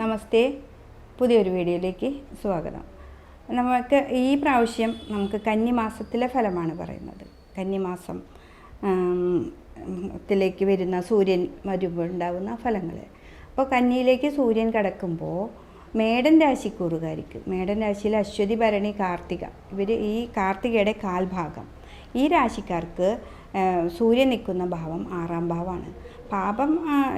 നമസ്തേ. പുതിയൊരു വീഡിയോയിലേക്ക് സ്വാഗതം. നമുക്ക് ഈ പ്രാവശ്യം നമുക്ക് കന്നിമാസത്തിലെ ഫലമാണ് പറയുന്നത്. കന്നിമാസം ത്തിലേക്ക് വരുന്ന സൂര്യൻ വരുമ്പോൾ ഉണ്ടാകുന്ന ഫലങ്ങൾ അപ്പോൾ കന്നിയിലേക്ക് സൂര്യൻ കിടക്കുമ്പോൾ മേടൻ രാശിക്കൂറുകാർക്ക് മേടൻ രാശിയിൽ അശ്വതി ഭരണി കാർത്തിക. ഇവർ ഈ കാർത്തികയുടെ കാൽഭാഗം. ഈ രാശിക്കാർക്ക് സൂര്യൻ നിൽക്കുന്ന ഭാവം ആറാം ഭാവമാണ്. പാപം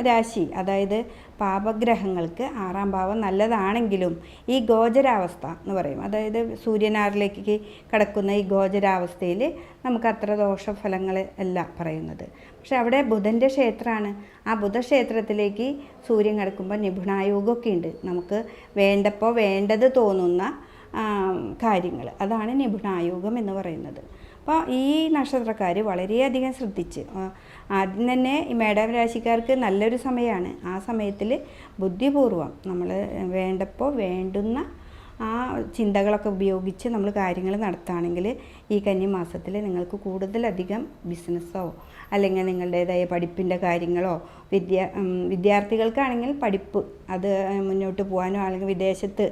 രാശി അതായത് പാപഗ്രഹങ്ങൾക്ക് ആറാം ഭാവം നല്ലതാണെങ്കിലും ഈ ഗോചരാവസ്ഥ എന്ന് പറയും. അതായത് സൂര്യനാറിലേക്ക് കടക്കുന്ന ഈ ഗോചരാവസ്ഥയിൽ നമുക്ക് അത്ര ദോഷഫലങ്ങൾ അല്ല പറയുന്നത്. പക്ഷെ അവിടെ ബുധന്റെ ക്ഷേത്രമാണ്. ആ ബുധക്ഷേത്രത്തിലേക്ക് സൂര്യൻ കിടക്കുമ്പോൾ നിപുണായോഗമൊക്കെ ഉണ്ട്. നമുക്ക് വേണ്ടപ്പോൾ വേണ്ടത് തോന്നുന്ന കാര്യങ്ങൾ അതാണ് നിപുണായോഗം എന്ന് പറയുന്നത്. അപ്പോൾ ഈ നക്ഷത്രക്കാർ വളരെയധികം ശ്രദ്ധിച്ച് ആദ്യം തന്നെ ഈ മേഡം രാശിക്കാർക്ക് നല്ലൊരു സമയമാണ്. ആ സമയത്തിൽ ബുദ്ധിപൂർവം നമ്മൾ വേണ്ടപ്പോൾ വേണ്ടുന്ന ആ ചിന്തകളൊക്കെ ഉപയോഗിച്ച് നമ്മൾ കാര്യങ്ങൾ നടത്തുകയാണെങ്കിൽ ഈ കന്നി മാസത്തിൽ നിങ്ങൾക്ക് കൂടുതലധികം ബിസിനസ്സോ അല്ലെങ്കിൽ നിങ്ങളുടേതായ പഠിപ്പിന്റെ കാര്യങ്ങളോ വിദ്യ വിദ്യാർത്ഥികൾക്കാണെങ്കിൽ പഠിപ്പ് അത് മുന്നോട്ട് പോകാനോ അല്ലെങ്കിൽ വിദേശത്ത്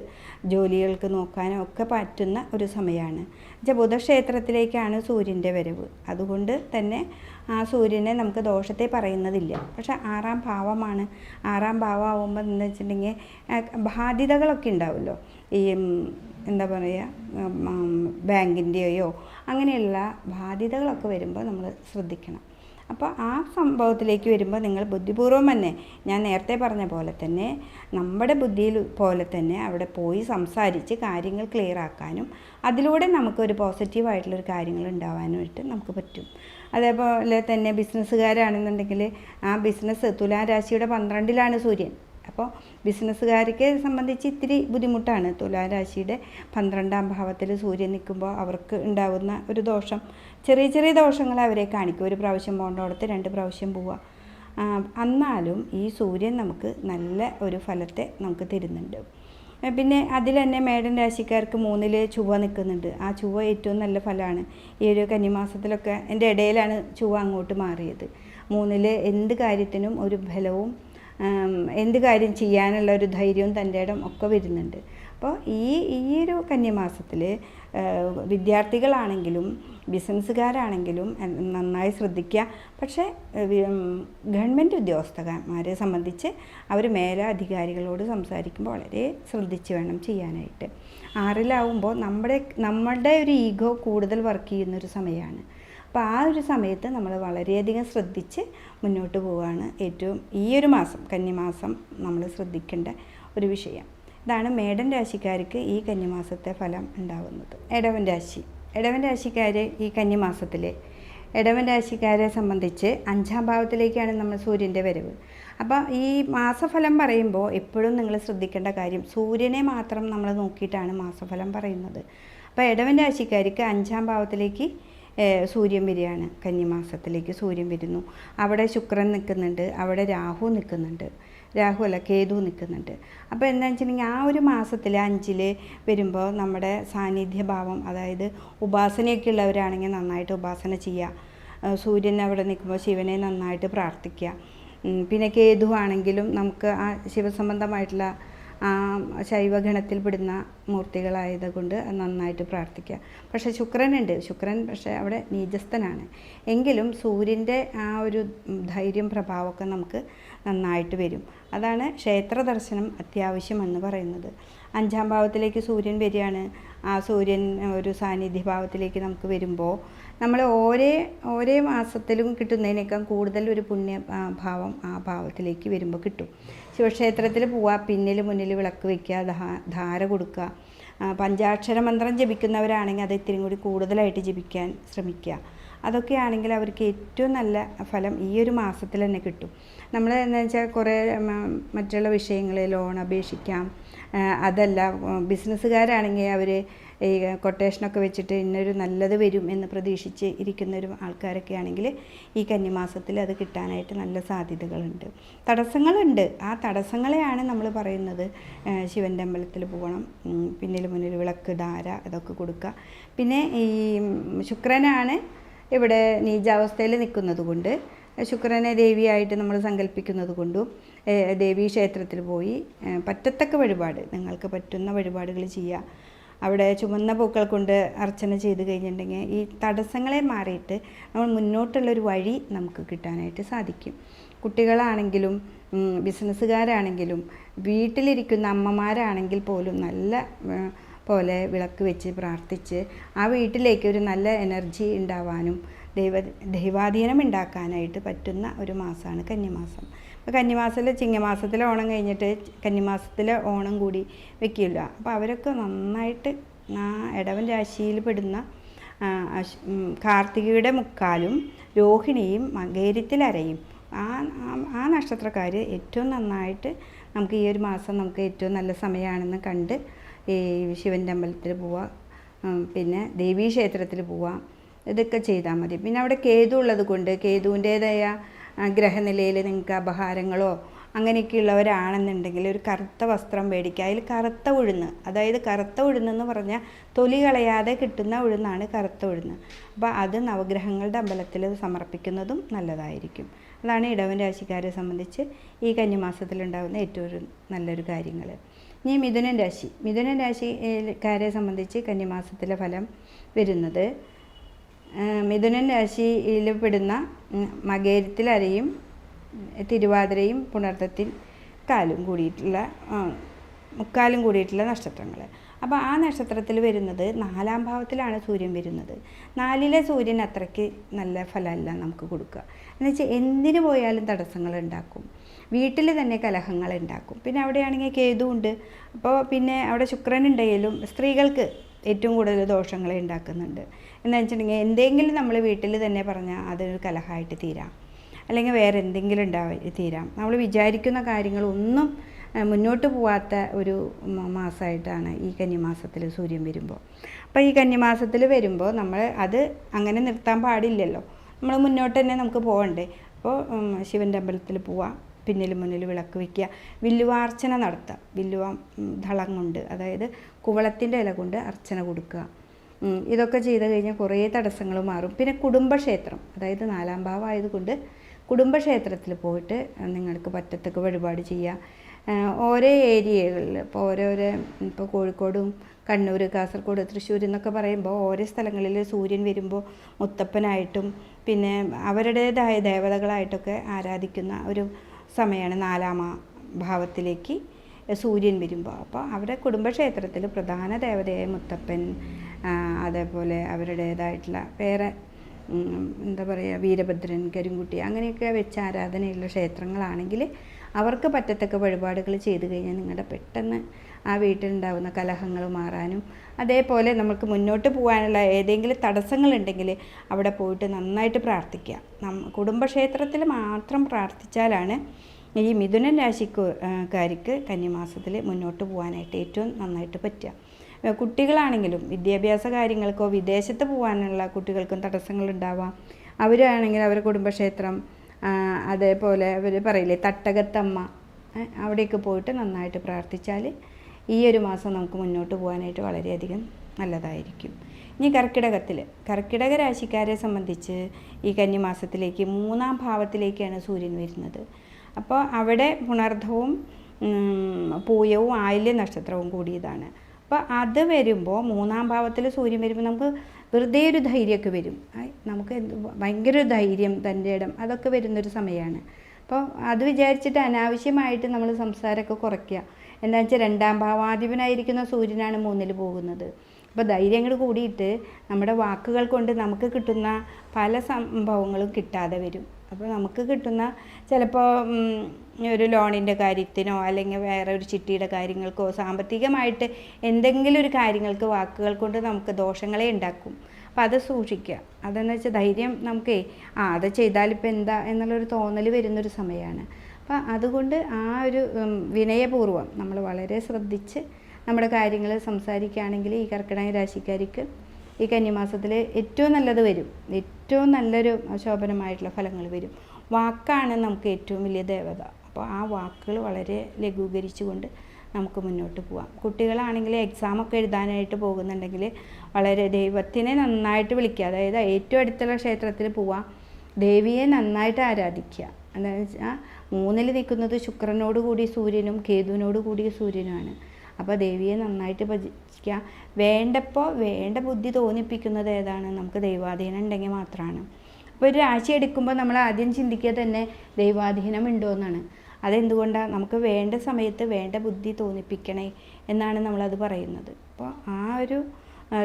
ജോലികൾക്ക് നോക്കാനോ ഒക്കെ പറ്റുന്ന ഒരു സമയമാണ്. എന്നുവെച്ചാൽ ബുധക്ഷേത്രത്തിലേക്കാണ് സൂര്യന്റെ വരവ്. അതുകൊണ്ട് തന്നെ ആ സൂര്യനെ നമുക്ക് ദോഷത്തെ പറയുന്നതില്ല. പക്ഷെ ആറാം ഭാവമാണ്. ആറാം ഭാവമാകുമ്പോൾ എന്താ വെച്ചിട്ടുണ്ടെങ്കിൽ ബാധ്യതകളൊക്കെ ഉണ്ടാവുമല്ലോ. ഈ എന്താ പറയുക ബാങ്കിന്റെയോ അങ്ങനെയുള്ള ബാധ്യതകളൊക്കെ വരുമ്പോൾ നമ്മൾ ശ്രദ്ധിക്കണം. അപ്പോൾ ആ സംഭവത്തിലേക്ക് വരുമ്പോൾ നിങ്ങൾ ബുദ്ധിപൂർവം തന്നെ ഞാൻ നേരത്തെ പറഞ്ഞ പോലെ തന്നെ നമ്മുടെ ബുദ്ധിയിൽ പോലെ തന്നെ അവിടെ പോയി സംസാരിച്ച് കാര്യങ്ങൾ ക്ലിയർ ആക്കാനും അതിലൂടെ നമുക്കൊരു പോസിറ്റീവായിട്ടുള്ളൊരു കാര്യങ്ങൾ ഉണ്ടാവാനായിട്ട് നമുക്ക് പറ്റും. അതേപോലെ തന്നെ ബിസിനസ്സുകാരാണെന്നുണ്ടെങ്കിൽ ആ ബിസിനസ് തുലാരാശിയുടെ പന്ത്രണ്ടിലാണ് സൂര്യൻ. അപ്പോൾ ബിസിനസ്സുകാർക്ക് സംബന്ധിച്ച് ഇത്തിരി ബുദ്ധിമുട്ടാണ്. തുലാരാശിയുടെ പന്ത്രണ്ടാം ഭാവത്തിൽ സൂര്യൻ നിൽക്കുമ്പോൾ അവർക്ക് ഉണ്ടാകുന്ന ഒരു ദോഷം. ചെറിയ ചെറിയ ദോഷങ്ങൾ അവരെ കാണിക്കും. ഒരു പ്രാവശ്യം പോകേണ്ടടുത്ത് രണ്ട് പ്രാവശ്യം പോവുക. എന്നാലും ഈ സൂര്യൻ നമുക്ക് നല്ല ഒരു ഫലത്തെ നമുക്ക് തരുന്നുണ്ട്. പിന്നെ അതിൽ തന്നെ മേടൻ രാശിക്കാർക്ക് മൂന്നിൽ ചുവ നിൽക്കുന്നുണ്ട്. ആ ചുവ ഏറ്റവും നല്ല ഫലമാണ്. ഈ ഒരു കന്നിമാസത്തിലൊക്കെ എന്റെ ഇടയിലാണ് ചുവ അങ്ങോട്ട് മാറിയത്. മൂന്നിൽ എന്ത് കാര്യത്തിനും ഒരു ബലവും ആം, എന്ത് കാര്യം ചെയ്യാനുള്ള ഒരു ധൈര്യവും തന്റെ ഇടം ഒക്കെ വരുന്നുണ്ട്. അപ്പോൾ ഈ ഈ ഒരു കന്യമാസത്തിൽ വിദ്യാർത്ഥികളാണെങ്കിലും ബിസിനസ്സുകാരാണെങ്കിലും നന്നായി ശ്രദ്ധിക്കുക. പക്ഷേ ഗവൺമെന്റ് ഉദ്യോഗസ്ഥന്മാരെ സംബന്ധിച്ച് അവർ മേലധികാരികളോട് സംസാരിക്കുമ്പോൾ വളരെ ശ്രദ്ധിച്ച് വേണം ചെയ്യാനായിട്ട്. ആറിലാവുമ്പോൾ നമ്മുടെ നമ്മളുടെ ഒരു ഈഗോ കൂടുതൽ വർക്ക് ചെയ്യുന്നൊരു സമയമാണ്. അപ്പോൾ ആ ഒരു സമയത്ത് നമ്മൾ വളരെയധികം ശ്രദ്ധിച്ച് മുന്നോട്ട് പോവുകയാണ് ഏറ്റവും ഈ ഒരു മാസം കന്നിമാസം നമ്മൾ ശ്രദ്ധിക്കേണ്ട ഒരു വിഷയം. ഇതാണ് മേടൻ രാശിക്കാർക്ക് ഈ കന്നിമാസത്തെ ഫലം ഉണ്ടാവുന്നത്. ഇടവൻ രാശി. ഇടവൻ രാശിക്കാർ ഈ കന്നിമാസത്തിൽ ഇടവൻ രാശിക്കാരെ സംബന്ധിച്ച് അഞ്ചാം ഭാവത്തിലേക്കാണ് നമ്മൾ സൂര്യന്റെ വരവ്. അപ്പോൾ ഈ മാസഫലം പറയുമ്പോൾ എപ്പോഴും നിങ്ങൾ ശ്രദ്ധിക്കേണ്ട കാര്യം സൂര്യനെ മാത്രം നമ്മൾ നോക്കിയിട്ടാണ് മാസഫലം പറയുന്നത്. അപ്പോൾ ഇടവൻ രാശിക്കാർക്ക് അഞ്ചാം ഭാവത്തിലേക്ക് സൂര്യൻ വരികയാണ്. കന്നിമാസത്തിലേക്ക് സൂര്യൻ വരുന്നു. അവിടെ ശുക്രൻ നിൽക്കുന്നുണ്ട് അവിടെ രാഹു നിൽക്കുന്നുണ്ട്. രാഹു അല്ല കേതു നിൽക്കുന്നുണ്ട്. അപ്പോൾ എന്താ വെച്ചിട്ടുണ്ടെങ്കിൽ ആ ഒരു മാസത്തിൽ അഞ്ചിൽ വരുമ്പോൾ നമ്മുടെ സാന്നിധ്യഭാവം അതായത് ഉപാസനയൊക്കെ ഉള്ളവരാണെങ്കിൽ നന്നായിട്ട് ഉപാസന ചെയ്യുക. സൂര്യൻ അവിടെ നിൽക്കുമ്പോൾ ശിവനെ നന്നായിട്ട് പ്രാർത്ഥിക്കുക. പിന്നെ കേതു ആണെങ്കിലും നമുക്ക് ആ ശിവസംബന്ധമായിട്ടുള്ള ശൈവഗണത്തിൽപ്പെടുന്ന മൂർത്തികളായത് കൊണ്ട് നന്നായിട്ട് പ്രാർത്ഥിക്കുക. പക്ഷേ ശുക്രനുണ്ട്. ശുക്രൻ പക്ഷേ അവിടെ നീചസ്ഥനാണ്. എങ്കിലും സൂര്യന്റെ ആ ഒരു ധൈര്യം പ്രഭാവമൊക്കെ നമുക്ക് നന്നായിട്ട് വരും. അതാണ് ക്ഷേത്ര ദർശനം അത്യാവശ്യമെന്ന് പറയുന്നത്. അഞ്ചാം ഭാവത്തിലേക്ക് സൂര്യൻ വരികയാണ്. ആ സൂര്യൻ ഒരു സാന്നിധ്യ ഭാവത്തിലേക്ക് നമുക്ക് വരുമ്പോൾ നമ്മൾ ഓരേ ഓരേ മാസത്തിലും കിട്ടുന്നതിനേക്കാൾ കൂടുതൽ ഒരു പുണ്യ ഭാവം ആ ഭാവത്തിലേക്ക് വരുമ്പോൾ കിട്ടും. ശിവക്ഷേത്രത്തിൽ പോവുക പിന്നിൽ മുന്നിൽ വിളക്ക് വയ്ക്കുക ധാര കൊടുക്കുക പഞ്ചാക്ഷര മന്ത്രം ജപിക്കുന്നവരാണെങ്കിൽ അത് ഇത്തിരി കൂടി കൂടുതലായിട്ട് ജപിക്കാൻ ശ്രമിക്കുക അതൊക്കെയാണെങ്കിൽ അവർക്ക് ഏറ്റവും നല്ല ഫലം ഈ ഒരു മാസത്തിൽ തന്നെ കിട്ടും. നമ്മൾ എന്ന് വെച്ചാൽ കുറേ മറ്റുള്ള വിഷയങ്ങൾ ലോൺ അപേക്ഷിക്കാം. അതല്ല ബിസിനസ്സുകാരാണെങ്കിൽ അവർ ഈ കൊട്ടേഷനൊക്കെ വെച്ചിട്ട് ഇന്നൊരു നല്ലത് വരും എന്ന് പ്രതീക്ഷിച്ച് ഇരിക്കുന്ന ഒരു ആൾക്കാരൊക്കെ ആണെങ്കിൽ ഈ കന്നിമാസത്തിൽ അത് കിട്ടാനായിട്ട് നല്ല സാധ്യതകളുണ്ട്. തടസ്സങ്ങളുണ്ട്. ആ തടസ്സങ്ങളെയാണ് നമ്മൾ പറയുന്നത്. ശിവൻ ശിവന്റെ അമ്പലത്തിൽ പോകണം പിന്നിൽ മുന്നിൽ വിളക്ക് ധാര അതൊക്കെ കൊടുക്കുക പിന്നെ ഈ ശുക്രനാണ് ഇവിടെ നീചാവസ്ഥയിൽ നിൽക്കുന്നത് കൊണ്ട് ശുക്രനെ ദേവിയായിട്ട് നമ്മൾ സങ്കല്പിക്കുന്നത് കൊണ്ടും ദേവീ ക്ഷേത്രത്തിൽ പോയി പറ്റത്തക്ക വഴിപാട് നിങ്ങൾക്ക് പറ്റുന്ന വഴിപാടുകൾ ചെയ്യുക. അവിടെ ചുമന്ന പൂക്കൾ കൊണ്ട് അർച്ചന ചെയ്ത് കഴിഞ്ഞിട്ടുണ്ടെങ്കിൽ ഈ തടസ്സങ്ങളെ മാറിയിട്ട് നമ്മൾ മുന്നോട്ടുള്ളൊരു വഴി നമുക്ക് കിട്ടാനായിട്ട് സാധിക്കും. കുട്ടികളാണെങ്കിലും ബിസിനസ്സുകാരാണെങ്കിലും വീട്ടിലിരിക്കുന്ന അമ്മമാരാണെങ്കിൽ പോലും നല്ല പോലെ വിളക്ക് വെച്ച് പ്രാർത്ഥിച്ച് ആ വീട്ടിലേക്ക് ഒരു നല്ല എനർജി ഉണ്ടാവാനും ദൈവ ദൈവാധീനം ഉണ്ടാക്കാനായിട്ട് പറ്റുന്ന ഒരു മാസമാണ് കന്നിമാസം. അപ്പോൾ കന്നിമാസത്തിൽ ചിങ്ങമാസത്തിലെ ഓണം കഴിഞ്ഞിട്ട് കന്നിമാസത്തിലെ ഓണം കൂടി വെക്കില്ല. അപ്പോൾ അവരൊക്കെ നന്നായിട്ട് ആ ഇടവൻ രാശിയിൽ പെടുന്ന കാർത്തികയുടെ മുക്കാലും രോഹിണിയും മകേരിത്തിലരയും ആ ആ- നക്ഷത്രക്കാർ ഏറ്റവും നന്നായിട്ട് നമുക്ക് ഈ ഒരു മാസം നമുക്ക് ഏറ്റവും നല്ല സമയമാണെന്ന് കണ്ട് ഈ ശിവന്റെ അമ്പലത്തിൽ പോവാം. പിന്നെ ദേവീ ക്ഷേത്രത്തിൽ പോവുക ഇതൊക്കെ ചെയ്താൽ മതി. പിന്നെ അവിടെ കേതു ഉള്ളത് കൊണ്ട് കേതുവിന്റേതായ ഗ്രഹനിലയിൽ നിങ്ങൾക്ക് അപഹാരങ്ങളോ അങ്ങനെയൊക്കെയുള്ളവരാണെന്നുണ്ടെങ്കിൽ ഒരു കറുത്ത വസ്ത്രം മേടിക്കുക. അതിൽ കറുത്ത ഉഴുന്ന് അതായത് കറുത്ത ഉഴുന്നെന്ന് പറഞ്ഞാൽ തൊലി കളയാതെ കിട്ടുന്ന ഉഴുന്നാണ് കറുത്ത ഉഴുന്ന്. അപ്പോൾ അത് നവഗ്രഹങ്ങളുടെ അമ്പലത്തിൽ സമർപ്പിക്കുന്നതും നല്ലതായിരിക്കും. അതാണ് ഇടവൻ രാശിക്കാരെ സംബന്ധിച്ച് ഈ കന്നിമാസത്തിലുണ്ടാകുന്ന ഏറ്റവും നല്ലൊരു കാര്യങ്ങൾ. ഇനി മിഥുനൻ രാശി. മിഥുനൻ രാശിക്കാരെ സംബന്ധിച്ച് കന്നിമാസത്തിലെ ഫലം വരുന്നത് മിഥുനൻ രാശിയിൽ പെടുന്ന മകേരത്തിലരയും തിരുവാതിരയും പുണർത്തത്തിൽ കാലും കൂടിയിട്ടുള്ള മുക്കാലും കൂടിയിട്ടുള്ള നക്ഷത്രങ്ങൾ അപ്പോൾ ആ നക്ഷത്രത്തിൽ വരുന്നത് നാലാം ഭാവത്തിലാണ് സൂര്യൻ വരുന്നത്. നാലിലെ സൂര്യൻ അത്രയ്ക്ക് നല്ല ഫലമല്ല നമുക്ക് കൊടുക്കുക. എന്നുവെച്ചാൽ എന്തിനു പോയാലും തടസ്സങ്ങൾ ഉണ്ടാക്കും. വീട്ടിൽ തന്നെ കലഹങ്ങൾ ഉണ്ടാക്കും. പിന്നെ അവിടെയാണെങ്കിൽ കേതു ഉണ്ട് അപ്പോൾ പിന്നെ അവിടെ ശുക്രൻ ഉണ്ടെങ്കിലും സ്ത്രീകൾക്ക് ഏറ്റവും കൂടുതൽ ദോഷങ്ങളെ ഉണ്ടാക്കുന്നുണ്ട്. എന്ന് വെച്ചിട്ടുണ്ടെങ്കിൽ എന്തെങ്കിലും നമ്മൾ വീട്ടിൽ തന്നെ പറഞ്ഞാൽ അതൊരു കലഹമായിട്ട് തീരാം. അല്ലെങ്കിൽ വേറെ എന്തെങ്കിലും ഉണ്ടാവും തീരാം. നമ്മൾ വിചാരിക്കുന്ന കാര്യങ്ങളൊന്നും മുന്നോട്ട് പോവാത്ത ഒരു മാസമായിട്ടാണ് ഈ കന്നിമാസത്തിൽ സൂര്യൻ വരുമ്പോൾ അപ്പോൾ ഈ കന്നിമാസത്തിൽ വരുമ്പോൾ നമ്മൾ അത് അങ്ങനെ നിർത്താൻ പാടില്ലല്ലോ. നമ്മൾ മുന്നോട്ട് തന്നെ നമുക്ക് പോകണ്ടേ അപ്പോൾ ശിവന്റെ അമ്പലത്തിൽ പോവാം. പിന്നിൽ മുന്നിൽ വിളക്ക് വയ്ക്കുക വില്ലുവാർച്ചന നടത്തുക. വില്ലുവ ദളം കൊണ്ട് അതായത് കുവളത്തിന്റെ ഇല കൊണ്ട് അർച്ചന കൊടുക്കുക. ഇതൊക്കെ ചെയ്ത് കഴിഞ്ഞാൽ കുറേ തടസ്സങ്ങൾ മാറും. പിന്നെ കുടുംബക്ഷേത്രം അതായത് നാലാം ഭാവം ആയതുകൊണ്ട് കുടുംബക്ഷേത്രത്തിൽ പോയിട്ട് നിങ്ങൾക്ക് പറ്റത്തക്ക വഴിപാട് ചെയ്യുക. ഓരോ ഏരിയകളിൽ ഇപ്പോൾ ഓരോരോ ഇപ്പോൾ കോഴിക്കോടും കണ്ണൂർ കാസർഗോഡ് തൃശ്ശൂർ എന്നൊക്കെ പറയുമ്പോൾ ഓരോ സ്ഥലങ്ങളിൽ സൂര്യൻ വരുമ്പോൾ മുത്തപ്പനായിട്ടും പിന്നെ അവരുടേതായ ദേവതകളായിട്ടൊക്കെ ആരാധിക്കുന്ന ഒരു സമയമാണ് നാലാമ ഭാവത്തിലേക്ക് സൂര്യൻ വരുമ്പോൾ. അപ്പോൾ അവരുടെ കുടുംബക്ഷേത്രത്തിൽ പ്രധാന ദേവതയായ മുത്തപ്പൻ അതേപോലെ അവരുടേതായിട്ടുള്ള വേറെ എന്താ പറയുക വീരഭദ്രൻ കരിങ്കുട്ടി അങ്ങനെയൊക്കെ വെച്ച് ആരാധനയുള്ള ക്ഷേത്രങ്ങളാണെങ്കിൽ അവർക്ക് പറ്റത്തക്ക വഴിപാടുകൾ ചെയ്തു കഴിഞ്ഞാൽ നിങ്ങളുടെ പെട്ടെന്ന് ആ വീട്ടിലുണ്ടാകുന്ന കലഹങ്ങൾ മാറാനും അതേപോലെ നമുക്ക് മുന്നോട്ട് പോകാനുള്ള ഏതെങ്കിലും തടസ്സങ്ങളുണ്ടെങ്കിൽ അവിടെ പോയിട്ട് നന്നായിട്ട് പ്രാർത്ഥിക്കുക. നം കുടുംബക്ഷേത്രത്തിൽ മാത്രം പ്രാർത്ഥിച്ചാലാണ് ഈ മിഥുനൻ രാശിക്കാർക്ക് കന്നിമാസത്തിൽ മുന്നോട്ട് പോകാനായിട്ട് ഏറ്റവും നന്നായിട്ട് പറ്റുക. കുട്ടികളാണെങ്കിലും വിദ്യാഭ്യാസ കാര്യങ്ങൾക്കോ വിദേശത്ത് പോകാനുള്ള കുട്ടികൾക്കും തടസ്സങ്ങളുണ്ടാവാം അവരാണെങ്കിൽ അവരുടെ കുടുംബക്ഷേത്രം അതേപോലെ അവർ പറയില്ലേ തട്ടകത്തമ്മ അവിടേക്ക് പോയിട്ട് നന്നായിട്ട് പ്രാർത്ഥിച്ചാൽ ഈ ഒരു മാസം നമുക്ക് മുന്നോട്ട് പോകാനായിട്ട് വളരെയധികം നല്ലതായിരിക്കും. ഇനി കർക്കിടകത്തിൽ കർക്കിടക രാശിക്കാരെ സംബന്ധിച്ച് ഈ കന്നി മാസത്തിലേക്ക് മൂന്നാം ഭാവത്തിലേക്കാണ് സൂര്യൻ വരുന്നത്. അപ്പോൾ അവിടെ പുണർദ്ധവും പൂയവും ആയില്യ നക്ഷത്രവും കൂടിയതാണ്. അപ്പോൾ അത് വരുമ്പോൾ മൂന്നാം ഭാവത്തിൽ സൂര്യൻ വരുമ്പോൾ നമുക്ക് വെറുതെ ഒരു ധൈര്യമൊക്കെ വരും. നമുക്ക് ഭയങ്കര ഒരു ധൈര്യം തന്റെ ഇടം അതൊക്കെ വരുന്നൊരു സമയമാണ് അപ്പോൾ അത് വിചാരിച്ചിട്ട് അനാവശ്യമായിട്ട് നമ്മൾ സംസാരമൊക്കെ കുറയ്ക്കുക. എന്താ വെച്ചാൽ രണ്ടാം ഭാവാധിപനായിരിക്കുന്ന സൂര്യനാണ് മൂന്നിൽ പോകുന്നത്. അപ്പോൾ ധൈര്യങ്ങൾ കൂടിയിട്ട് നമ്മുടെ വാക്കുകൾ കൊണ്ട് നമുക്ക് കിട്ടുന്ന പല സംഭവങ്ങളും കിട്ടാതെ വരും. അപ്പോൾ നമുക്ക് കിട്ടുന്ന ചിലപ്പോൾ ഒരു ലോണിന്റെ കാര്യത്തിനോ അല്ലെങ്കിൽ വേറെ ഒരു ചിട്ടിയുടെ കാര്യങ്ങൾക്കോ സാമ്പത്തികമായിട്ട് എന്തെങ്കിലും ഒരു കാര്യങ്ങൾക്ക് വാക്കുകൾ കൊണ്ട് നമുക്ക് ദോഷങ്ങളെ ഉണ്ടാക്കും. അപ്പോൾ അത് സൂക്ഷിക്കുക. അതെന്ന് വെച്ചാൽ ധൈര്യം നമുക്കേ ആ അത് ചെയ്താലിപ്പോൾ എന്താ എന്നുള്ളൊരു തോന്നൽ വരുന്നൊരു സമയമാണ് അപ്പോൾ അതുകൊണ്ട് ആ ഒരു വിനയപൂർവം നമ്മൾ വളരെ ശ്രദ്ധിച്ച് നമ്മുടെ കാര്യങ്ങൾ സംസാരിക്കുകയാണെങ്കിൽ ഈ കർക്കിടക രാശിക്കാർക്ക് ഈ കന്നിമാസത്തിൽ ഏറ്റവും നല്ലത് വരും. ഏറ്റവും നല്ലൊരു ശോഭനമായിട്ടുള്ള ഫലങ്ങൾ വരും. വാക്കാണ് നമുക്ക് ഏറ്റവും വലിയ ദേവത. അപ്പോൾ ആ വാക്കുകൾ വളരെ ലഘൂകരിച്ചുകൊണ്ട് നമുക്ക് മുന്നോട്ട് പോവാം. കുട്ടികളാണെങ്കിൽ എക്സാമൊക്കെ എഴുതാനായിട്ട് പോകുന്നുണ്ടെങ്കിൽ വളരെ ദൈവത്തിനെ നന്നായിട്ട് വിളിക്കുക. അതായത് ഏറ്റവും അടുത്തുള്ള ക്ഷേത്രത്തിൽ പോവാം. ദേവിയെ നന്നായിട്ട് ആരാധിക്കുക. എന്താണെന്ന് വെച്ചാൽ മൂന്നിൽ നിൽക്കുന്നത് ശുക്രനോട് കൂടി സൂര്യനും കേതുവിനോട് കൂടിയ സൂര്യനുമാണ് അപ്പോൾ ദേവിയെ നന്നായിട്ട് ഭജിക്കുക. വേണ്ടപ്പോൾ വേണ്ട ബുദ്ധി തോന്നിപ്പിക്കുന്നത് ഏതാണ്? നമുക്ക് ദൈവാധീനം ഉണ്ടെങ്കിൽ മാത്രമാണ്. അപ്പോൾ ഒരു രാശി എടുക്കുമ്പോൾ നമ്മൾ ആദ്യം ചിന്തിക്കുക തന്നെ ദൈവാധീനം ഉണ്ടോ എന്നാണ്. അതെന്തുകൊണ്ടാണ് നമുക്ക് വേണ്ട സമയത്ത് വേണ്ട ബുദ്ധി തോന്നിപ്പിക്കണേ എന്നാണ് നമ്മളത് പറയുന്നത്. അപ്പോൾ ആ ഒരു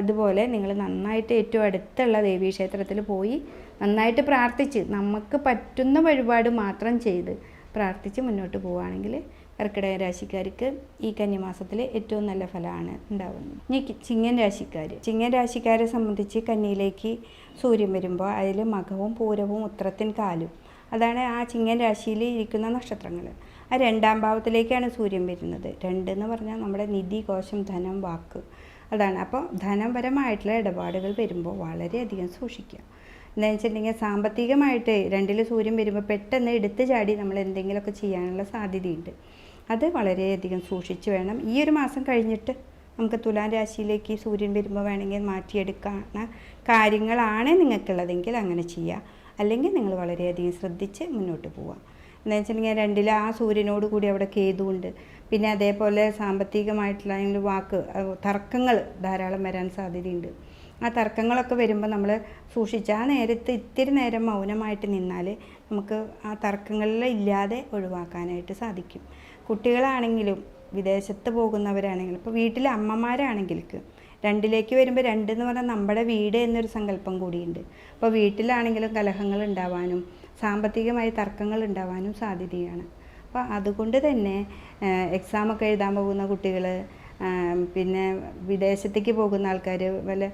ഇതുപോലെ നിങ്ങൾ നന്നായിട്ട് ഏറ്റവും അടുത്തുള്ള ദേവീക്ഷേത്രത്തിൽ പോയി നന്നായിട്ട് പ്രാർത്ഥിച്ച് നമുക്ക് പറ്റുന്ന വഴിപാട് മാത്രം ചെയ്ത് പ്രാർത്ഥിച്ച് മുന്നോട്ട് പോവുകയാണെങ്കിൽ കർക്കിടക രാശിക്കാർക്ക് ഈ കന്നിമാസത്തിൽ ഏറ്റവും നല്ല ഫലമാണ് ഉണ്ടാവുന്നത്. ഇനി ചിങ്ങൻ രാശിക്കാർ ചിങ്ങൻ രാശിക്കാരെ സംബന്ധിച്ച് കന്നിയിലേക്ക് സൂര്യൻ വരുമ്പോൾ അതിൽ മകവും പൂരവും ഉത്രത്തിൻ കാലും. അതാണ് ആ ചിങ്ങൻ രാശിയിൽ ഇരിക്കുന്ന നക്ഷത്രങ്ങൾ. ആ രണ്ടാം ഭാവത്തിലേക്കാണ് സൂര്യൻ വരുന്നത്. രണ്ട് എന്ന് പറഞ്ഞാൽ നമ്മുടെ നിധി കോശം ധനം വാക്ക്. അതാണ്. അപ്പോൾ ധനപരമായിട്ടുള്ള ഇടപാടുകൾ വരുമ്പോൾ വളരെയധികം സൂക്ഷിക്കുക. എന്താണെന്ന് വെച്ചിട്ടുണ്ടെങ്കിൽ സാമ്പത്തികമായിട്ട് രണ്ടിൽ സൂര്യൻ വരുമ്പോൾ പെട്ടെന്ന് എടുത്തു ചാടി നമ്മൾ എന്തെങ്കിലുമൊക്കെ ചെയ്യാനുള്ള സാധ്യതയുണ്ട്. അത് വളരെയധികം സൂക്ഷിച്ച് വേണം. ഈ ഒരു മാസം കഴിഞ്ഞിട്ട് നമുക്ക് തുലാം രാശിയിലേക്ക് സൂര്യൻ വരുമ്പോൾ വേണമെങ്കിൽ മാറ്റിയെടുക്കാവുന്ന കാര്യങ്ങളാണ് നിങ്ങൾക്കുള്ളതെങ്കിൽ അങ്ങനെ ചെയ്യുക അല്ലെങ്കിൽ നിങ്ങൾ വളരെയധികം ശ്രദ്ധിച്ച് മുന്നോട്ട് പോവുക എന്താ വെച്ചിട്ടുണ്ടെങ്കിൽ രണ്ടിൽ ആ സൂര്യനോട് കൂടി അവിടെ കേതുണ്ട് പിന്നെ അതേപോലെ സാമ്പത്തികമായിട്ടുള്ള വാക്ക് തർക്കങ്ങൾ ധാരാളം വരാൻ സാധ്യതയുണ്ട്. ആ തർക്കങ്ങളൊക്കെ വരുമ്പോൾ നമ്മൾ സൂക്ഷിച്ച് ആ നേരത്ത് ഇത്തിരി നേരം മൗനമായിട്ട് നിന്നാൽ നമുക്ക് ആ തർക്കങ്ങളിൽ ഇല്ലാതെ ഒഴിവാക്കാനായിട്ട് സാധിക്കും. കുട്ടികളാണെങ്കിലും വിദേശത്ത് പോകുന്നവരാണെങ്കിലും ഇപ്പോൾ വീട്ടിലെ അമ്മമാരാണെങ്കിലും രണ്ടിലേക്ക് വരുമ്പോൾ രണ്ട് എന്ന് പറഞ്ഞാൽ നമ്മുടെ വീട് എന്നൊരു സങ്കല്പം കൂടിയുണ്ട്. അപ്പോൾ വീട്ടിലാണെങ്കിലും കലഹങ്ങൾ ഉണ്ടാവാനും സാമ്പത്തികമായി തർക്കങ്ങൾ ഉണ്ടാവാനും സാധ്യതയാണ്. അപ്പോൾ അതുകൊണ്ട് തന്നെ എക്സാമൊക്കെ എഴുതാൻ പോകുന്ന കുട്ടികൾ പിന്നെ വിദേശത്തേക്ക് പോകുന്ന ആൾക്കാർ വല്ല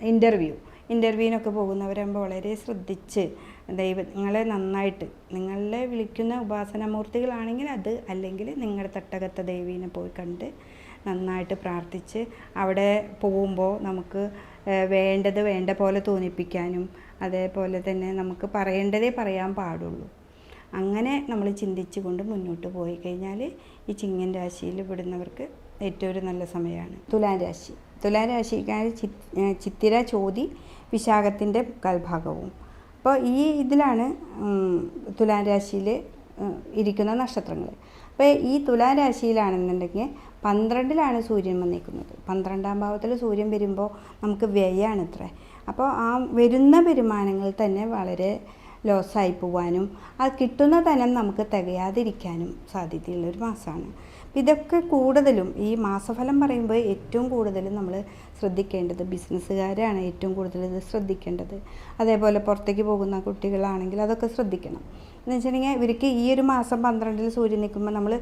ഇന്റർവ്യൂ ഇന്റർവ്യൂവിനൊക്കെ പോകുന്നവരാകുമ്പോൾ വളരെ ശ്രദ്ധിച്ച് ദൈവങ്ങളെ നന്നായിട്ട് നിങ്ങളെ വിളിക്കുന്ന ഉപാസനമൂർത്തികളാണെങ്കിൽ അത് അല്ലെങ്കിൽ നിങ്ങളുടെ തട്ടകത്ത ദേവീനെ പോയി കണ്ട് നന്നായിട്ട് പ്രാർത്ഥിച്ച് അവിടെ പോകുമ്പോൾ നമുക്ക് വേണ്ടത് വേണ്ട പോലെ തോന്നിപ്പിക്കാനും അതേപോലെ തന്നെ നമുക്ക് പറയേണ്ടതേ പറയാൻ പാടുള്ളൂ. അങ്ങനെ നമ്മൾ ചിന്തിച്ചുകൊണ്ട് മുന്നോട്ട് പോയി കഴിഞ്ഞാൽ ഈ ചിങ്ങൻ രാശിയിൽ പെടുന്നവർക്ക് ഏറ്റവും ഒരു നല്ല സമയമാണ്. തുലാം രാശി. തുലാം രാശിക്കാർ ചി ഏഹ് ചിത്തിര ചോതി വിശാഖത്തിന്റെ കൽഭാഗവും. അപ്പോൾ ഈ ഇതിലാണ് തുലാരാശിയിൽ തുലാം രാശിയിൽ ഇരിക്കുന്ന നക്ഷത്രങ്ങൾ അപ്പോൾ ഈ തുലാം രാശിയിലാണെന്നുണ്ടെങ്കിൽ പന്ത്രണ്ടിലാണ് സൂര്യൻ വന്നിരിക്കുന്നത്. പന്ത്രണ്ടാം ഭാവത്തിൽ സൂര്യൻ വരുമ്പോൾ നമുക്ക് വ്യയമാണ് ഇത്ര അപ്പോൾ ആ വരുന്ന വരുമാനങ്ങൾ തന്നെ വളരെ ലോസ് ആയി പോവാനും അത് കിട്ടുന്ന ധനം നമുക്ക് തികയാതിരിക്കാനും സാധ്യതയുള്ള ഒരു മാസമാണ്. ഇതൊക്കെ കൂടുതലും ഈ മാസഫലം പറയുമ്പോൾ ഏറ്റവും കൂടുതലും നമ്മൾ ശ്രദ്ധിക്കേണ്ടത് ബിസിനസ്സുകാരാണ് ഏറ്റവും കൂടുതൽ ഇത് ശ്രദ്ധിക്കേണ്ടത്. അതേപോലെ പുറത്തേക്ക് പോകുന്ന കുട്ടികളാണെങ്കിൽ അതൊക്കെ ശ്രദ്ധിക്കണം. എന്ന് വെച്ചിട്ടുണ്ടെങ്കിൽ ഇവർക്ക് ഈ ഒരു മാസം പന്ത്രണ്ടിൽ സൂര്യൻ നിൽക്കുമ്പോൾ നമ്മൾ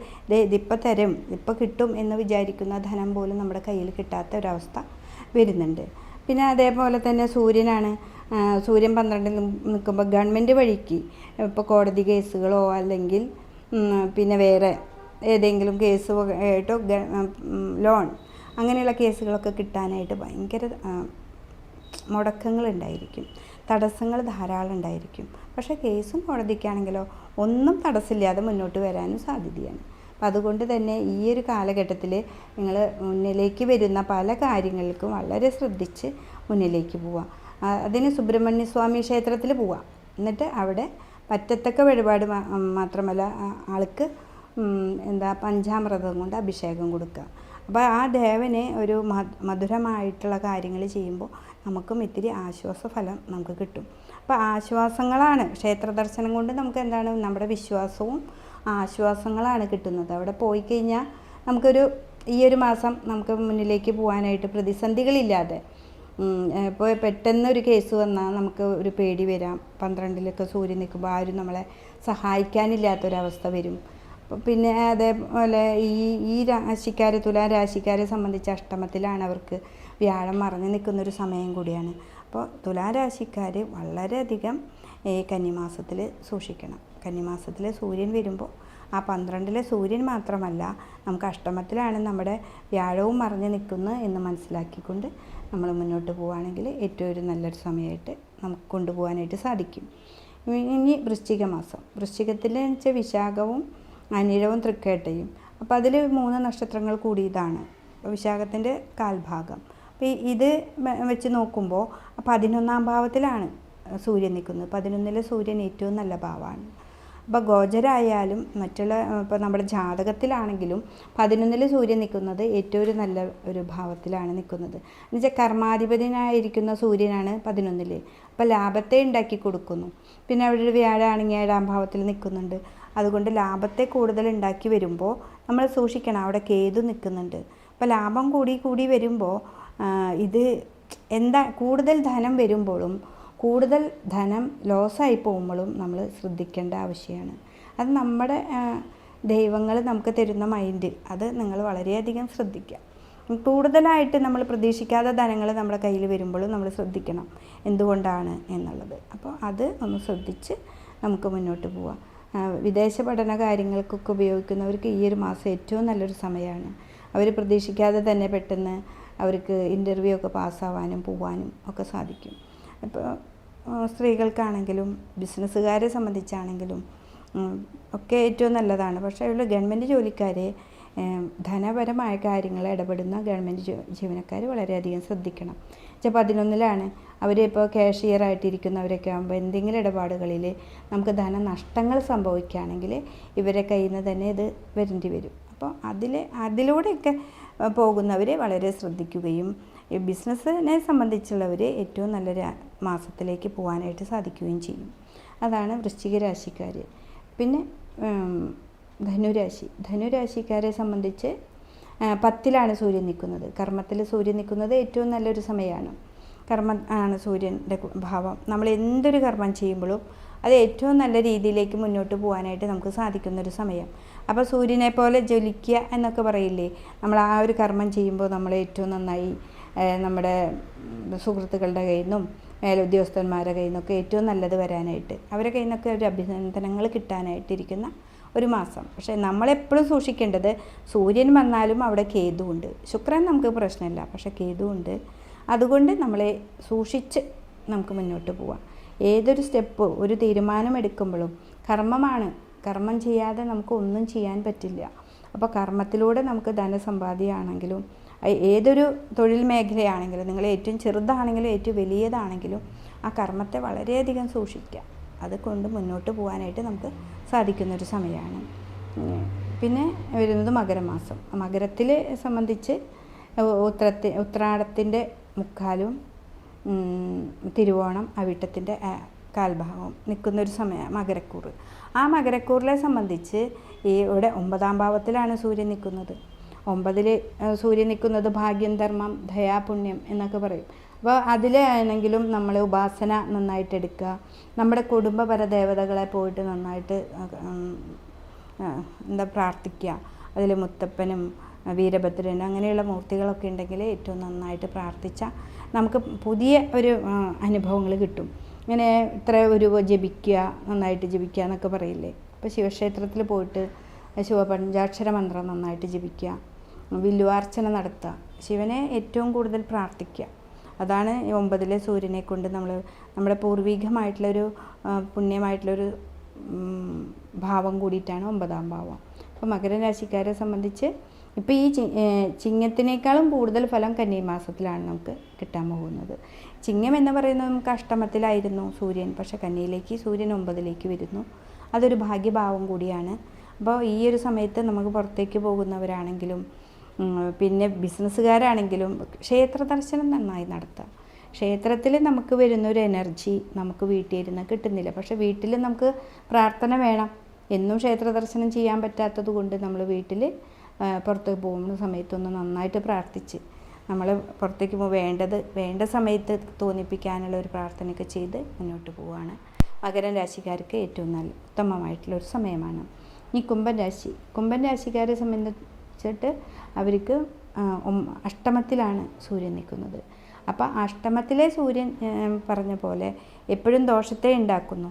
ഇതിപ്പോൾ തരും ഇപ്പോൾ കിട്ടും എന്ന് വിചാരിക്കുന്ന ധനം പോലും നമ്മുടെ കയ്യിൽ കിട്ടാത്ത ഒരവസ്ഥ വരുന്നുണ്ട്. പിന്നെ അതേപോലെ തന്നെ സൂര്യനാണ് സൂര്യൻ പന്ത്രണ്ടിൽ നിൽക്കുമ്പോൾ ഗവൺമെന്റ് വഴിക്ക് ഇപ്പോൾ കോടതി കേസുകളോ അല്ലെങ്കിൽ പിന്നെ വേറെ ഏതെങ്കിലും കേസ് ആയിട്ടോ ലോൺ അങ്ങനെയുള്ള കേസുകളൊക്കെ കിട്ടാനായിട്ട് ഭയങ്കര മുടക്കങ്ങളുണ്ടായിരിക്കും. തടസ്സങ്ങൾ ധാരാളം ഉണ്ടായിരിക്കും. പക്ഷേ കേസും കോടതിക്കാണെങ്കിലോ ഒന്നും തടസ്സമില്ലാതെ മുന്നോട്ട് വരാനും സാധ്യതയാണ്. അപ്പം അതുകൊണ്ട് തന്നെ ഈ ഒരു കാലഘട്ടത്തിൽ നിങ്ങൾ മുന്നിലേക്ക് വരുന്ന പല കാര്യങ്ങൾക്കും വളരെ ശ്രദ്ധിച്ച് മുന്നിലേക്ക് പോവാം അതിന് സുബ്രഹ്മണ്യ സ്വാമി ക്ഷേത്രത്തിൽ പോവാം എന്നിട്ട് അവിടെ പറ്റത്തക്ക വഴിപാട് മാത്രമല്ല ആൾക്ക് എന്താ പഞ്ചാമൃതം കൊണ്ട് അഭിഷേകം കൊടുക്കുക. അപ്പോൾ ആ ദേവന് ഒരു മധുരമായിട്ടുള്ള കാര്യങ്ങൾ ചെയ്യുമ്പോൾ നമുക്കും ഇത്തിരി ആശ്വാസ ഫലം നമുക്ക് കിട്ടും. അപ്പോൾ ആശ്വാസങ്ങളാണ്. ക്ഷേത്ര ദർശനം കൊണ്ട് നമുക്ക് എന്താണ് നമ്മുടെ വിശ്വാസവും ആശ്വാസങ്ങളാണ് കിട്ടുന്നത്. അവിടെ പോയി കഴിഞ്ഞാൽ നമുക്കൊരു ഈ ഒരു മാസം നമുക്ക് മുന്നിലേക്ക് പോകാനായിട്ട് പ്രതിസന്ധികളില്ലാതെ ഇപ്പോൾ പെട്ടെന്ന് ഒരു കേസ് വന്നാൽ നമുക്ക് ഒരു പേടി വരാം. പന്ത്രണ്ടിലൊക്കെ സൂര്യൻ നിൽക്കുമ്പോൾ ആരും നമ്മളെ സഹായിക്കാനില്ലാത്തൊരവസ്ഥ വരും. പിന്നെ അതേപോലെ ഈ ഈ രാശിക്കാർ തുലാ രാശിക്കാരെ സംബന്ധിച്ച് അഷ്ടമത്തിലാണ് അവർക്ക് വ്യാഴം മറഞ്ഞു നിൽക്കുന്നൊരു സമയം കൂടിയാണ്. അപ്പോൾ തുലാ രാശിക്കാർ വളരെയധികം ഈ കന്നിമാസത്തിൽ സൂക്ഷിക്കണം. കന്നിമാസത്തിൽ സൂര്യൻ വരുമ്പോൾ ആ പന്ത്രണ്ടിലെ സൂര്യൻ മാത്രമല്ല നമുക്ക് അഷ്ടമത്തിലാണ് നമ്മുടെ വ്യാഴവും മറഞ്ഞു നിൽക്കുന്നത് എന്ന് മനസ്സിലാക്കിക്കൊണ്ട് നമ്മൾ മുന്നോട്ട് പോവുകയാണെങ്കിൽ ഏറ്റവും ഒരു നല്ലൊരു സമയമായിട്ട് നമുക്ക് കൊണ്ടുപോകാനായിട്ട് സാധിക്കും. ഇനി വൃശ്ചിക മാസം. വൃശ്ചികത്തിൽ വെച്ചാൽ വിശാഖവും അനിഴവും തൃക്കേട്ടയും. അപ്പോൾ അതിൽ മൂന്ന് നക്ഷത്രങ്ങൾ കൂടിയതാണ്. വിശാഖത്തിന്റെ കാൽഭാഗം. അപ്പോൾ ഇത് വെച്ച് നോക്കുമ്പോൾ പതിനൊന്നാം ഭാവത്തിലാണ് സൂര്യൻ നിൽക്കുന്നത് പതിനൊന്നിലെ സൂര്യൻ ഏറ്റവും നല്ല ഭാവമാണ് അപ്പോൾ ഗോചരായാലും മറ്റുള്ള ഇപ്പോൾ നമ്മുടെ ജാതകത്തിലാണെങ്കിലും പതിനൊന്നിൽ സൂര്യൻ നിൽക്കുന്നത് ഏറ്റവും ഒരു നല്ല ഒരു ഭാവത്തിലാണ് നിൽക്കുന്നത് എന്നുവെച്ചാൽ കർമാധിപതിനായിരിക്കുന്ന സൂര്യനാണ് പതിനൊന്നിൽ അപ്പോൾ ലാഭത്തെ ഉണ്ടാക്കി കൊടുക്കുന്നു. പിന്നെ അവിടെ ഒരു വ്യാഴാണെങ്കിൽ ഏഴാം ഭാവത്തിൽ നിൽക്കുന്നുണ്ട് അതുകൊണ്ട് ലാഭത്തെ കൂടുതൽ ഉണ്ടാക്കി വരുമ്പോൾ നമ്മൾ സൂക്ഷിക്കണം അവിടെ കേതു നിൽക്കുന്നുണ്ട്. അപ്പോൾ ലാഭം കൂടി കൂടി വരുമ്പോൾ ഇത് എന്താ കൂടുതൽ ധനം വരുമ്പോഴും കൂടുതൽ ധനം ലോസായി പോകുമ്പോഴും നമ്മൾ ശ്രദ്ധിക്കേണ്ട ആവശ്യമാണ്. അത് നമ്മുടെ ദൈവങ്ങൾ നമുക്ക് തരുന്ന മൈൻഡ് അത് നിങ്ങൾ വളരെയധികം ശ്രദ്ധിക്കുക. കൂടുതലായിട്ട് നമ്മൾ പ്രതീക്ഷിക്കാത്ത ധനങ്ങൾ നമ്മുടെ കയ്യിൽ വരുമ്പോഴും നമ്മൾ ശ്രദ്ധിക്കണം. എന്തുകൊണ്ടാണ് എന്നുള്ളത്. അപ്പോൾ അത് ഒന്ന് ശ്രദ്ധിച്ച് നമുക്ക് മുന്നോട്ട് പോവാം. വിദേശ പഠന കാര്യങ്ങൾക്കൊക്കെ ഉപയോഗിക്കുന്നവർക്ക് ഈ ഒരു മാസം ഏറ്റവും നല്ലൊരു സമയമാണ്. അവർ പ്രതീക്ഷിക്കാതെ തന്നെ പെട്ടെന്ന് അവർക്ക് ഇന്റർവ്യൂ ഒക്കെ പാസ്സാവാനും പോവാനും ഒക്കെ സാധിക്കും. അപ്പോൾ സ്ത്രീകൾക്കാണെങ്കിലും ബിസിനസ്സുകാരെ സംബന്ധിച്ചാണെങ്കിലും ഒക്കെ ഏറ്റവും നല്ലതാണ്. പക്ഷേ ഇവിടെ ഗവൺമെന്റ് ജോലിക്കാരെ ധനപരമായ കാര്യങ്ങളെ ഇടപെടുന്ന ഗവൺമെന്റ് ജീവനക്കാർ വളരെയധികം ശ്രദ്ധിക്കണം. വെച്ചാൽ പതിനൊന്നിലാണ്. അവർ ഇപ്പോൾ കാഷ്യർ ആയിട്ടിരിക്കുന്നവരൊക്കെ ആകുമ്പോൾ എന്തെങ്കിലും ഇടപാടുകളിൽ നമുക്ക് ധനനഷ്ടങ്ങൾ സംഭവിക്കുകയാണെങ്കിൽ ഇവരെ കയ്യിൽ നിന്ന് തന്നെ ഇത് വരേണ്ടി വരും. അപ്പോൾ അതിൽ അതിലൂടെയൊക്കെ പോകുന്നവരെ വളരെ ശ്രദ്ധിക്കുകയും ഈ ബിസിനസ്സിനെ സംബന്ധിച്ചുള്ളവർ ഏറ്റവും നല്ലൊരു മാസത്തിലേക്ക് പോകാനായിട്ട് സാധിക്കുകയും ചെയ്യും. അതാണ് വൃശ്ചിക രാശിക്കാർ പിന്നെ ധനുരാശി. ധനുരാശിക്കാരെ സംബന്ധിച്ച് പത്തിലാണ് സൂര്യൻ നിൽക്കുന്നത്. കർമ്മത്തിൽ സൂര്യൻ നിൽക്കുന്നത് ഏറ്റവും നല്ലൊരു സമയമാണ്. കർമ്മം ആണ് സൂര്യന്റെ ഭാവം. നമ്മൾ എന്തൊരു കർമ്മം ചെയ്യുമ്പോഴും അത് ഏറ്റവും നല്ല രീതിയിലേക്ക് മുന്നോട്ട് പോകാനായിട്ട് നമുക്ക് സാധിക്കുന്നൊരു സമയം. അപ്പോൾ സൂര്യനെ പോലെ ജ്വലിക്കുക എന്നൊക്കെ പറയില്ലേ? നമ്മൾ ആ ഒരു കർമ്മം ചെയ്യുമ്പോൾ നമ്മൾ ഏറ്റവും നന്നായി നമ്മുടെ സുഹൃത്തുക്കളുടെ കയ്യിൽ നിന്നും മേലുദ്യോഗസ്ഥന്മാരുടെ കയ്യിൽ നിന്നൊക്കെ ഏറ്റവും നല്ലത് വരാനായിട്ട് അവരുടെ കയ്യിൽ നിന്നൊക്കെ ഒരു അഭിനന്ദനങ്ങൾ കിട്ടാനായിട്ടിരിക്കുന്ന ഒരു മാസം. പക്ഷേ നമ്മളെപ്പോഴും സൂക്ഷിക്കേണ്ടത് സൂര്യൻ വന്നാലും അവിടെ കേതുവുണ്ട്. ശുക്രൻ നമുക്ക് പ്രശ്നമില്ല. പക്ഷേ കേതുവുണ്ട്. അതുകൊണ്ട് നമ്മളെ സൂക്ഷിച്ച് നമുക്ക് മുന്നോട്ട് പോവാം. ഏതൊരു സ്റ്റെപ്പ് ഒരു തീരുമാനം എടുക്കുമ്പോഴും കർമ്മമാണ്. കർമ്മം ചെയ്യാതെ നമുക്ക് ഒന്നും ചെയ്യാൻ പറ്റില്ല. അപ്പോൾ കർമ്മത്തിലൂടെ നമുക്ക് ധനസമ്പാദ്യമാണെങ്കിലും ഏതൊരു തൊഴിൽ മേഖലയാണെങ്കിലും നിങ്ങൾ ഏറ്റവും ചെറുതാണെങ്കിലും ഏറ്റവും വലിയതാണെങ്കിലും ആ കർമ്മത്തെ വളരെയധികം സൂക്ഷിക്കുക. അത് കൊണ്ട് മുന്നോട്ട് പോകാനായിട്ട് നമുക്ക് സാധിക്കുന്നൊരു സമയമാണ്. പിന്നെ വരുന്നത് മകരമാസം. മകരത്തിൽ സംബന്ധിച്ച് ഉത്രത്തി ഉത്രാടത്തിന്റെ മുക്കാലും തിരുവോണം അവിട്ടത്തിന്റെ കാൽഭാഗവും നിൽക്കുന്നൊരു സമയം മകരക്കൂറ്. ആ മകരക്കൂറിലെ സംബന്ധിച്ച് ഈ ഇവിടെ ഒമ്പതാം ഭാവത്തിലാണ് സൂര്യൻ നിൽക്കുന്നത്. ഒമ്പതിൽ സൂര്യൻ നിൽക്കുന്നത് ഭാഗ്യം ധർമ്മം ദയാപുണ്യം എന്നൊക്കെ പറയും. അപ്പോൾ അതിലാണെങ്കിലും നമ്മൾ ഉപാസന നന്നായിട്ട് എടുക്കുക. നമ്മുടെ കുടുംബപര ദേവതകളെ പോയിട്ട് നന്നായിട്ട് എന്താ പ്രാർത്ഥിക്കുക. അതിൽ മുത്തപ്പനും വീരഭദ്രനും അങ്ങനെയുള്ള മൂർത്തികളൊക്കെ ഉണ്ടെങ്കിൽ ഏറ്റവും നന്നായിട്ട് പ്രാർത്ഥിച്ചാൽ നമുക്ക് പുതിയ ഒരു അനുഭവങ്ങൾ കിട്ടും. ഇങ്ങനെ ഇത്ര ഒരു ജപിക്കുക നന്നായിട്ട് ജപിക്കുക എന്നൊക്കെ പറയില്ലേ? ഇപ്പോൾ ശിവക്ഷേത്രത്തിൽ പോയിട്ട് ശിവപഞ്ചാക്ഷര മന്ത്രം നന്നായിട്ട് ജപിക്കുക. വില്ലുവാർച്ചന നടത്തുക. ശിവനെ ഏറ്റവും കൂടുതൽ പ്രാർത്ഥിക്കുക. അതാണ് ഒമ്പതിലെ സൂര്യനെ കൊണ്ട് നമ്മൾ നമ്മുടെ പൂർവികമായിട്ടുള്ളൊരു പുണ്യമായിട്ടുള്ളൊരു ഭാവം കൂടിയിട്ടാണ് ഒമ്പതാം ഭാവം. അപ്പോൾ മകരരാശിക്കാരെ സംബന്ധിച്ച് ഇപ്പോൾ ഈ ചിങ്ങത്തിനേക്കാളും കൂടുതൽ ഫലം കന്നിമാസത്തിലാണ് നമുക്ക് കിട്ടാൻ പോകുന്നത്. ചിങ്ങം എന്ന് പറയുന്നത് നമുക്ക് അഷ്ടമത്തിലായിരുന്നു സൂര്യൻ. പക്ഷെ കന്നിയിലേക്ക് സൂര്യൻ ഒമ്പതിലേക്ക് വരുന്നു. അതൊരു ഭാഗ്യഭാവം കൂടിയാണ്. അപ്പോൾ ഈ ഒരു സമയത്ത് നമുക്ക് പുറത്തേക്ക് പോകുന്നവരാണെങ്കിലും പിന്നെ ബിസിനസ്സുകാരാണെങ്കിലും ക്ഷേത്ര ദർശനം നന്നായി നടത്താം. ക്ഷേത്രത്തിൽ നമുക്ക് വരുന്നൊരു എനർജി നമുക്ക് വീട്ടിൽ ഇരുന്ന് കിട്ടുന്നില്ല. പക്ഷേ വീട്ടിൽ നമുക്ക് പ്രാർത്ഥന വേണം. എന്നും ക്ഷേത്ര ദർശനം ചെയ്യാൻ പറ്റാത്തത് കൊണ്ട് നമ്മൾ വീട്ടിൽ പുറത്തേക്ക് പോകുന്ന സമയത്തൊന്ന് നന്നായിട്ട് പ്രാർത്ഥിച്ച് നമ്മൾ പുറത്തേക്ക് പോകുമ്പോൾ വേണ്ടത് വേണ്ട സമയത്ത് തോന്നിപ്പിക്കാനുള്ള ഒരു പ്രാർത്ഥനയൊക്കെ ചെയ്ത് മുന്നോട്ട് പോവുകയാണ്. മകരം രാശിക്കാർക്ക് ഏറ്റവും നല്ല ഉത്തമമായിട്ടുള്ള ഒരു സമയമാണ്. ഈ കുംഭൻ രാശി. കുംഭൻ രാശിക്കാരെ സംബന്ധിച്ചിട്ട് അവർക്ക് അഷ്ടമത്തിലാണ് സൂര്യൻ നിൽക്കുന്നത്. അപ്പോൾ അഷ്ടമത്തിലെ സൂര്യൻ പറഞ്ഞ പോലെ എപ്പോഴും ദോഷത്തെ ഉണ്ടാക്കുന്നു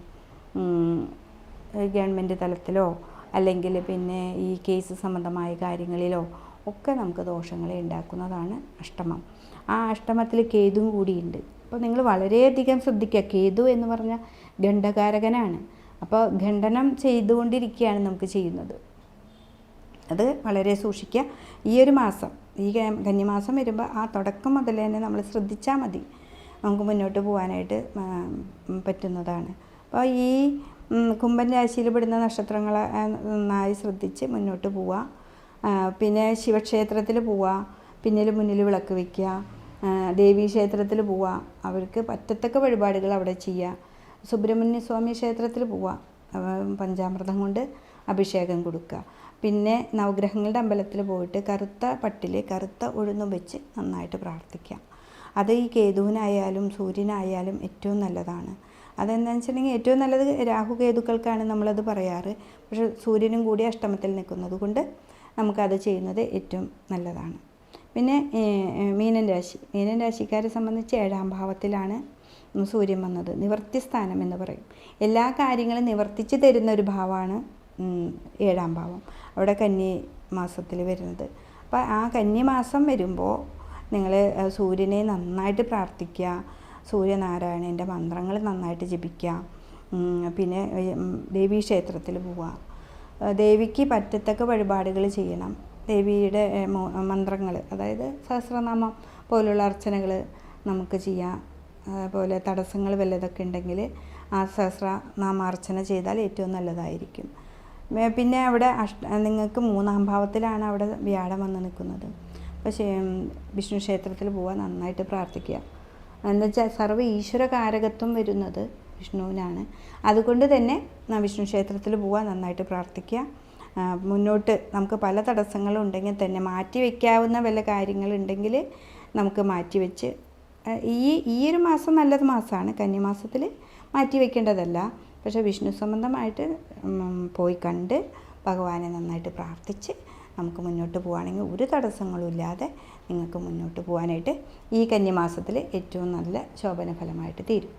ഗവൺമെന്റ് തലത്തിലോ അല്ലെങ്കിൽ പിന്നെ ഈ കേസ് സംബന്ധമായ കാര്യങ്ങളിലോ ഒക്കെ നമുക്ക് ദോഷങ്ങളെ ഉണ്ടാക്കുന്നതാണ് അഷ്ടമം. ആ അഷ്ടമത്തിൽ കേതുവും കൂടിയുണ്ട് അപ്പോൾ നിങ്ങൾ വളരെയധികം ശ്രദ്ധിക്കുക കേതു എന്ന് പറഞ്ഞാൽ ഖണ്ഡകാരകനാണ്. അപ്പോൾ ഖണ്ഡനം ചെയ്തുകൊണ്ടിരിക്കുകയാണ് നമുക്ക് ചെയ്യുന്നത്. അത് വളരെ സൂക്ഷിക്കുക. ഈ ഒരു മാസം ഈ കന്നിമാസം വരുമ്പോൾ ആ തുടക്കം മുതൽ തന്നെ നമ്മൾ ശ്രദ്ധിച്ചാൽ മതി. നമുക്ക് മുന്നോട്ട് പോകാനായിട്ട് പറ്റുന്നതാണ്. അപ്പോൾ ഈ കുംഭൻ രാശിയിൽ പെടുന്ന നക്ഷത്രങ്ങളെ നന്നായി ശ്രദ്ധിച്ച് മുന്നോട്ട് പോവുക പിന്നെ ശിവക്ഷേത്രത്തിൽ പോവുക പിന്നിൽ മുന്നിൽ വിളക്ക് വയ്ക്കുക ദേവീ ക്ഷേത്രത്തിൽ പോവുക അവർക്ക് പറ്റത്തക്ക വഴിപാടുകൾ അവിടെ ചെയ്യുക സുബ്രഹ്മണ്യ സ്വാമി ക്ഷേത്രത്തിൽ പോവുക പഞ്ചാമൃതം കൊണ്ട് അഭിഷേകം കൊടുക്കുക പിന്നെ നവഗ്രഹങ്ങളുടെ അമ്പലത്തിൽ പോയിട്ട് കറുത്ത പട്ടിൽ കറുത്ത ഉഴുന്നും വെച്ച് നന്നായിട്ട് പ്രാർത്ഥിക്കാം. അത് ഈ കേതുവിനായാലും സൂര്യനായാലും ഏറ്റവും നല്ലതാണ്. അതെന്താണെന്ന് വെച്ചിട്ടുണ്ടെങ്കിൽ ഏറ്റവും നല്ലത് രാഹു കേതുക്കൾക്കാണ് നമ്മളത് പറയാറ്. പക്ഷെ സൂര്യനും കൂടി അഷ്ടമത്തിൽ നിൽക്കുന്നത് കൊണ്ട് നമുക്കത് ചെയ്യുന്നത് ഏറ്റവും നല്ലതാണ്. പിന്നെ മീനൻ രാശി. മീനൻ രാശിക്കാരെ സംബന്ധിച്ച് ഏഴാം ഭാവത്തിലാണ് സൂര്യൻ വന്നത്. നിവർത്തി സ്ഥാനം എന്ന് പറയും. എല്ലാ കാര്യങ്ങളും നിവർത്തിച്ച് തരുന്ന ഒരു ഭാവമാണ് ഏഴാം ഭാവം. അവിടെ കന്നി മാസത്തിൽ വരുന്നത്. അപ്പോൾ ആ കന്നി മാസം വരുമ്പോൾ നിങ്ങൾ സൂര്യനെ നന്നായിട്ട് പ്രാർത്ഥിക്കുക സൂര്യനാരായണന്റെ മന്ത്രങ്ങൾ നന്നായിട്ട് ജപിക്കുക പിന്നെ ദേവീ ക്ഷേത്രത്തിൽ പോവുക ദേവിക്ക് പറ്റത്തക്ക വഴിപാടുകൾ ചെയ്യണം. ദേവിയുടെ മന്ത്രങ്ങൾ അതായത് സഹസ്രനാമം പോലുള്ള അർച്ചനകൾ നമുക്ക് ചെയ്യാം. അതുപോലെ തടസ്സങ്ങൾ വല്ലതൊക്കെ ഉണ്ടെങ്കിൽ ആ സഹസ്രനാമാർച്ചന ചെയ്താൽ ഏറ്റവും നല്ലതായിരിക്കും. പിന്നെ അവിടെ അഷ്ട നിങ്ങൾക്ക് മൂന്നാം ഭാവത്തിലാണ് അവിടെ വ്യാഴം വന്ന് നിൽക്കുന്നത്. പക്ഷേ വിഷ്ണു ക്ഷേത്രത്തിൽ പോവാൻ നന്നായിട്ട് പ്രാർത്ഥിക്കുക. എന്താ വെച്ചാൽ സർവ ഈശ്വര കാരകത്വം വരുന്നത് വിഷ്ണുവിനാണ്. അതുകൊണ്ട് തന്നെ വിഷ്ണു ക്ഷേത്രത്തിൽ പോവാൻ നന്നായിട്ട് പ്രാർത്ഥിക്കുക. മുന്നോട്ട് നമുക്ക് പല തടസ്സങ്ങളും ഉണ്ടെങ്കിൽ തന്നെ മാറ്റി വയ്ക്കാവുന്ന വല്ല കാര്യങ്ങളുണ്ടെങ്കിൽ നമുക്ക് മാറ്റി വെച്ച് ഈ ഈ ഒരു മാസം നല്ലത് മാസമാണ്. കന്നിമാസത്തിൽ മാറ്റി വെക്കേണ്ടതല്ല. പക്ഷേ വിഷ്ണു സംബന്ധമായിട്ട് പോയി കണ്ട് ഭഗവാനെ നന്നായിട്ട് പ്രാർത്ഥിച്ച് നമുക്ക് മുന്നോട്ട് പോവുകയാണെങ്കിൽ ഒരു തടസ്സങ്ങളും ഇല്ലാതെ നിങ്ങൾക്ക് മുന്നോട്ട് പോകാനായിട്ട് ഈ കന്യമാസത്തിൽ ഏറ്റവും നല്ല ശോഭന ഫലമായിട്ട് തീരും.